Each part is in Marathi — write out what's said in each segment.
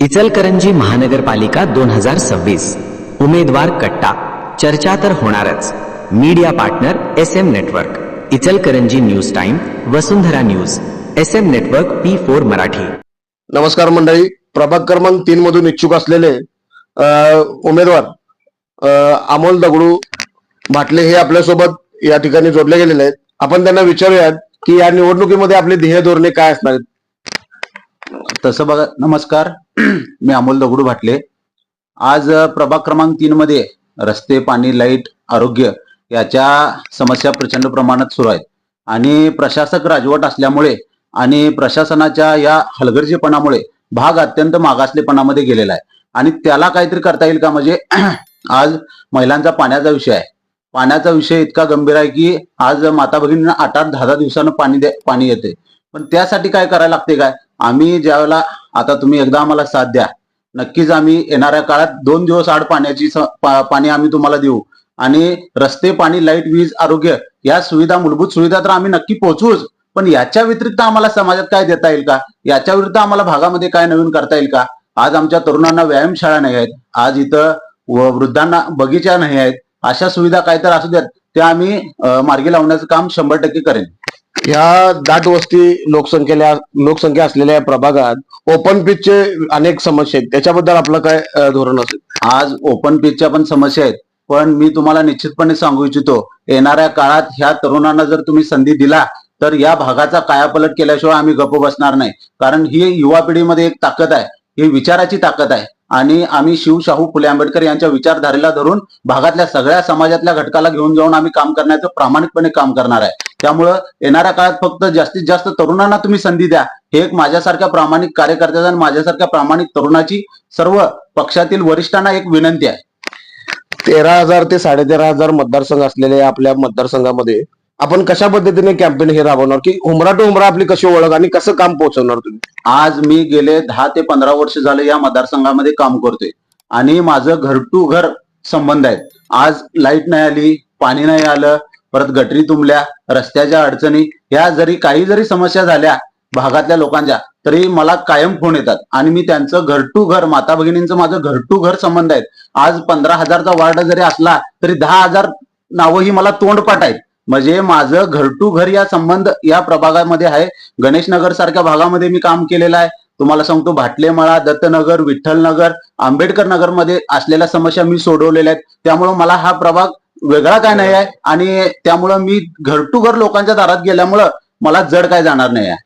इचलकरंजी महानगरपालिका दोन हजार सव्वीस. उमेदवार कट्टा. चर्चा तर होणारच. Media partner S M network. Ichalkaranji news time Vasundhara news. S M network P four Marathi. नमस्कार मंडळी. प्रभाग क्रमांक तीन मधून इच्छुक असलेले उमेदवार अमोल दगडू भाटले हे आपल्यासोबत या ठिकाणी जोडले गेलेले आहेत. आपण त्यांना विचारूयात की या निवडणुकीमध्ये आपले ध्येय धोरणे काय असणार आहेत? तसं बघा नमस्कार. मी अमोल दगडू भाटले आज प्रभाग क्रमांक तीन मध्ये रस्ते पाणी लाइट आरोग्य याच्या समस्या प्रचंड प्रमाणात सुरू आहेत. आणि प्रशासक राजवट असल्यामुळे आणि प्रशासनाच्या या हलगर्जीपणामुळे भाग अत्यंत मागासलेपणामध्ये गेलेला आहे. आणि त्याला काहीतरी करता येईल का? म्हणजे आज महिलांचा पाण्याचा विषय आहे. पाण्याचा विषय इतका गंभीर आहे की आज माता भगिनींना आठ आठ दहा दहा दिवसानं पाणी पाणी येते पण त्यासाठी काय करायला लागते काय? आम्ही ज्यावेळेला आता तुम्ही एकदा आम्हाला साथ द्या. नक्कीच आम्ही येणाऱ्या काळात दोन दिवस आड पाण्याची पा- पाणी आम्ही तुम्हाला देऊ. आणि रस्ते पाणी लाइट वीज आरोग्य या सुविधा मूलभूत सुविधा तर आम्ही नक्की पोहोचूच. पण याच्या व्यतिरिक्त आम्हाला समाजात काय देता येईल का? याच्या विरुद्ध आम्हाला भागामध्ये काय नवीन करता येईल का? आज आमच्या तरुणांना व्यायामशाळा नाही आहेत. आज इथं व- वृद्धांना बगीचा नाही आहेत. अशा सुविधा काय तर असू द्यात. त्या आम्ही मार्गी लावण्याचं काम शंभर टक्के करेन. ह्या दाट वस्ती लोकसंख्येला लोकसंख्या असलेल्या या प्रभागात ओपन पिचचे अनेक समस्या आहेत. त्याच्याबद्दल आपलं काय धोरण असेल? आज ओपन पेजच्या पण समस्या आहेत. पण मी तुम्हाला निश्चितपणे सांगू इच्छितो येणाऱ्या काळात ह्या तरुणांना जर तुम्ही संधी दिला तर या भागाचा कायापलट केल्याशिवाय आम्ही गप्प बसणार नाही. कारण ही युवा पिढीमध्ये एक ताकद आहे. ही विचाराची ताकद आहे. आणि आम्ही शिवशाहू फुले आंबेडकर यांच्या विचारधारेला धरून भागातल्या सगळ्या समाजातल्या घटकाला घेऊन जाऊन आम्ही काम करण्याचं प्रामाणिकपणे काम करणार आहे. त्यामुळं येणाऱ्या काळात फक्त जास्तीत जास्त तरुणांना तुम्ही संधी द्या. हे एक माझ्यासारख्या प्रामाणिक कार्यकर्त्याचा आणि माझ्यासारख्या प्रामाणिक तरुणाची सर्व पक्षातील वरिष्ठांना एक विनंती आहे. तेरा हजार ते साडेतेरा हजार मतदारसंघ असलेल्या आपल्या मतदारसंघामध्ये आपण कशा पद्धतीने कॅम्पेन हे राबवणार? की उमरा टू उमरा आपली कशी ओळख आणि कसं काम पोहोचवणार तुम्ही? आज मी गेले दहा ते पंधरा वर्ष झाले या मतदारसंघामध्ये काम करतोय. आणि माझं घर टू घर संबंध आहेत आज लाइट नाही आली पाणी नाही आलं परत गटरी तुंबल्या रस्त्याच्या अडचणी ह्या जरी काही जरी समस्या झाल्या भागातल्या लोकांच्या तरी मला कायम फोन येतात. आणि मी त्यांचं घर टू घर माता भगिनींचं माझं घर टू घर संबंध आहेत. आज पंधरा हजारचा वार्ड जरी असला तरी दहा हजार नावं ही मला तोंडपाठ आहेत. म्हणजे माझं घर टू घर या संबंध या प्रभागामध्ये आहे. गणेशनगर सारख्या भागामध्ये मी काम केलेलं आहे. तुम्हाला सांगतो भाटलेमळा दत्तनगर विठ्ठलनगर आंबेडकर नगरमध्ये असलेल्या समस्या मी सोडवलेल्या आहेत. त्यामुळे मला हा प्रभाग वेगळा काय नाही आहे आणि त्यामुळं मी घर टू घर लोकांच्या दारात गेल्यामुळं मला जड काय जाणार नाही आहे.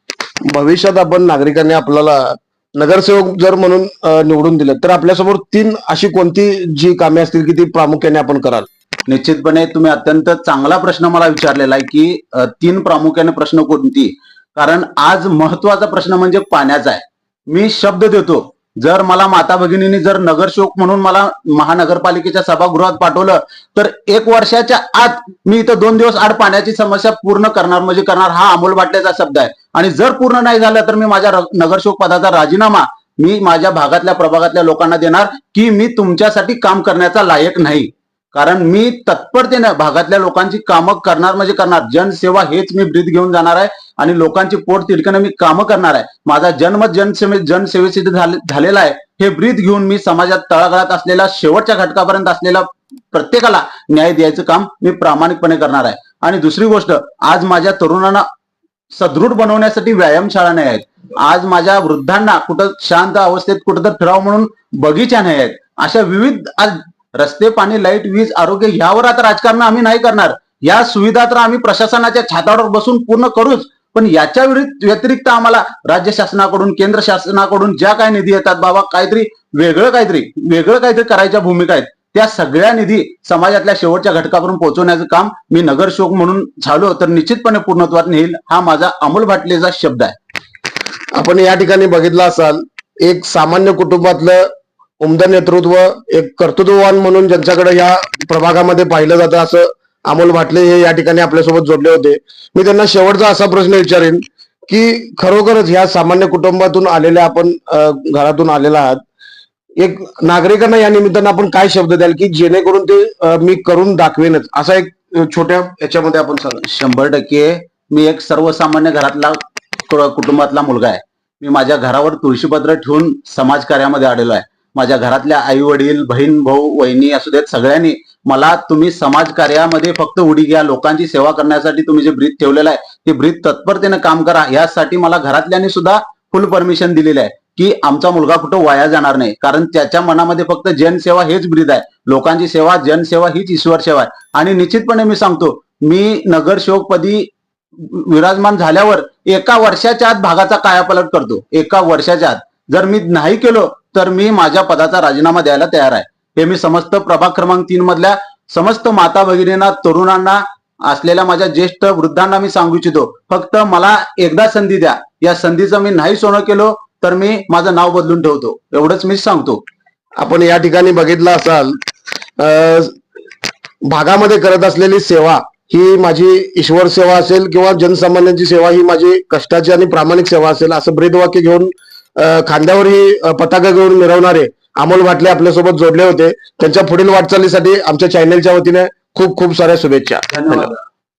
भविष्यात आपण नागरिकांनी आपल्याला नगरसेवक जर म्हणून निवडून दिलं तर आपल्यासमोर तीन अशी कोणती जी कामे असतील की ती प्रामुख्याने आपण कराल? निश्चितपणे तुम्ही अत्यंत चांगला प्रश्न मला विचारलेला आहे की तीन प्रामुख्याने प्रश्न कोणती? कारण आज महत्त्वाचा प्रश्न म्हणजे पाण्याचा आहे. मी शब्द देतो. जर मला माता भगिनींनी जर नगरसेवक म्हणून मला महानगरपालिकेच्या सभागृहात पाठवलं तर एक वर्षाच्या आत मी इथं दोन दिवस आड पाण्याची समस्या पूर्ण करणार म्हणजे करणार हा अमोल बाटल्याचा शब्द आहे. आणि जर पूर्ण नाही झालं तर मी माझ्या र- नगरसेवक पदाचा राजीनामा मी माझ्या भागातल्या प्रभागातल्या लोकांना देणार की मी तुमच्यासाठी काम करण्याचा लायक नाही. कारण मी तत्परतेने भागातल्या लोकांची कामं करणार म्हणजे करणार. जनसेवा हेच मी ब्रीद घेऊन जाणार आहे आणि लोकांची पोट तिडकणं मी कामं करणार आहे. माझा जन्म जनसेवे जनसेवेचे झालेला आहे. हे ब्रीद घेऊन मी समाजात तळागाळात असलेल्या शेवटच्या घटकापर्यंत असलेला प्रत्येकाला न्याय द्यायचं काम मी प्रामाणिकपणे करणार आहे. आणि दुसरी गोष्ट आज माझ्या तरुणांना सदृढ बनवण्यासाठी व्यायामशाळा नाही आहेत. आज माझ्या वृद्धांना कुठं शांत अवस्थेत कुठं तर ठराव म्हणून बगीचा नाही आहेत. अशा विविध आज रस्ते पाणी लाइट वीज आरोग्य यावर आता राजकारण आम्ही नाही करणार. या सुविधा तर आम्ही प्रशासनाच्या छातावर बसून पूर्ण करूच पण याच्या व्यतिरिक्त आम्हाला राज्य शासनाकडून केंद्र शासनाकडून ज्या काय निधी येतात बाबा काहीतरी वेगळं काहीतरी वेगळं काहीतरी करायच्या भूमिका आहेत. त्या सगळ्या निधी समाजातल्या शेवटच्या घटकापर्यंत पोहोचवण्याचं काम मी नगरसेवक म्हणून झालो तर निश्चितपणे पूर्णत्वात नेईल हा माझा अमोल भाटलेचा शब्द आहे. आपण या ठिकाणी बघितलं असाल एक सामान्य कुटुंबातलं उमदा नेतृत्व एक कर्तृत्ववान म्हणून ज्यांच्याकडे या प्रभागामध्ये पाहिलं जातं असं अमोल भाटले हे या ठिकाणी आपल्यासोबत जोडले होते. मी त्यांना शेवटचा असा प्रश्न विचारेन की खरोखरच ह्या सामान्य कुटुंबातून आलेल्या आपण घरातून आलेला आहात. एक नागरिकांना या निमित्तानं आपण काय शब्द द्याल की जेणेकरून ते मी करून दाखवेनच? असा एक छोट्या याच्यामध्ये आपण शंभर टक्के मी एक सर्वसामान्य घरातला कुटुंबातला मुलगा आहे. मी माझ्या घरावर तुळशीपत्र ठेवून समाजकार्यामध्ये आलेलो आहे. माझ्या घरातल्या आई वडील बहीण भाऊ वहिनी असू देत सगळ्यांनी मला तुम्ही समाजकार्यामध्ये फक्त उडी घ्या. लोकांची सेवा करण्यासाठी तुम्ही जे ब्रीत ठेवलेलं आहे ते ब्रीद तत्परतेने काम करा. यासाठी मला घरातल्यांनी सुद्धा फुल परमिशन दिलेली आहे की आमचा मुलगा कुठं वाया जाणार नाही. कारण त्याच्या मनामध्ये फक्त जनसेवा हेच ब्रीद आहे. लोकांची सेवा जनसेवा हीच ईश्वर सेवा आहे. आणि निश्चितपणे मी सांगतो मी नगरसेवक विराजमान झाल्यावर एका वर्षाच्या आत भागाचा कायापालट करतो. एका वर्षाच्या आत. जर मी नाही केलो तर मी माझ्या पदाचा राजीनामा द्यायला तयार आहे. हे मी समस्त प्रभाग क्रमांक तीन मधल्या समस्त माता भगिनींना तरुणांना असलेल्या माझ्या ज्येष्ठ वृद्धांना मी सांगू इच्छितो. फक्त मला एकदा संधी द्या. या संधीचं मी नाही सोनं केलो तर मी माझं नाव बदलून ठेवतो. एवढंच मी सांगतो. आपण या ठिकाणी बघितलं असाल अं, भागामध्ये करत असलेली सेवा ही माझी ईश्वर सेवा असेल किंवा जनसामान्यांची सेवा ही माझी कष्टाची आणि प्रामाणिक सेवा असेल असं ब्रीदवाक्य घेऊन खांद्यावर ही पताका घेऊन मिरवणारे अमोल भाटले आपल्यासोबत जोडले होते. त्यांच्या पुढील वाटचालीसाठी आमच्या चॅनेलच्या वतीने खूप खूप साऱ्या शुभेच्छा. धन्यवाद.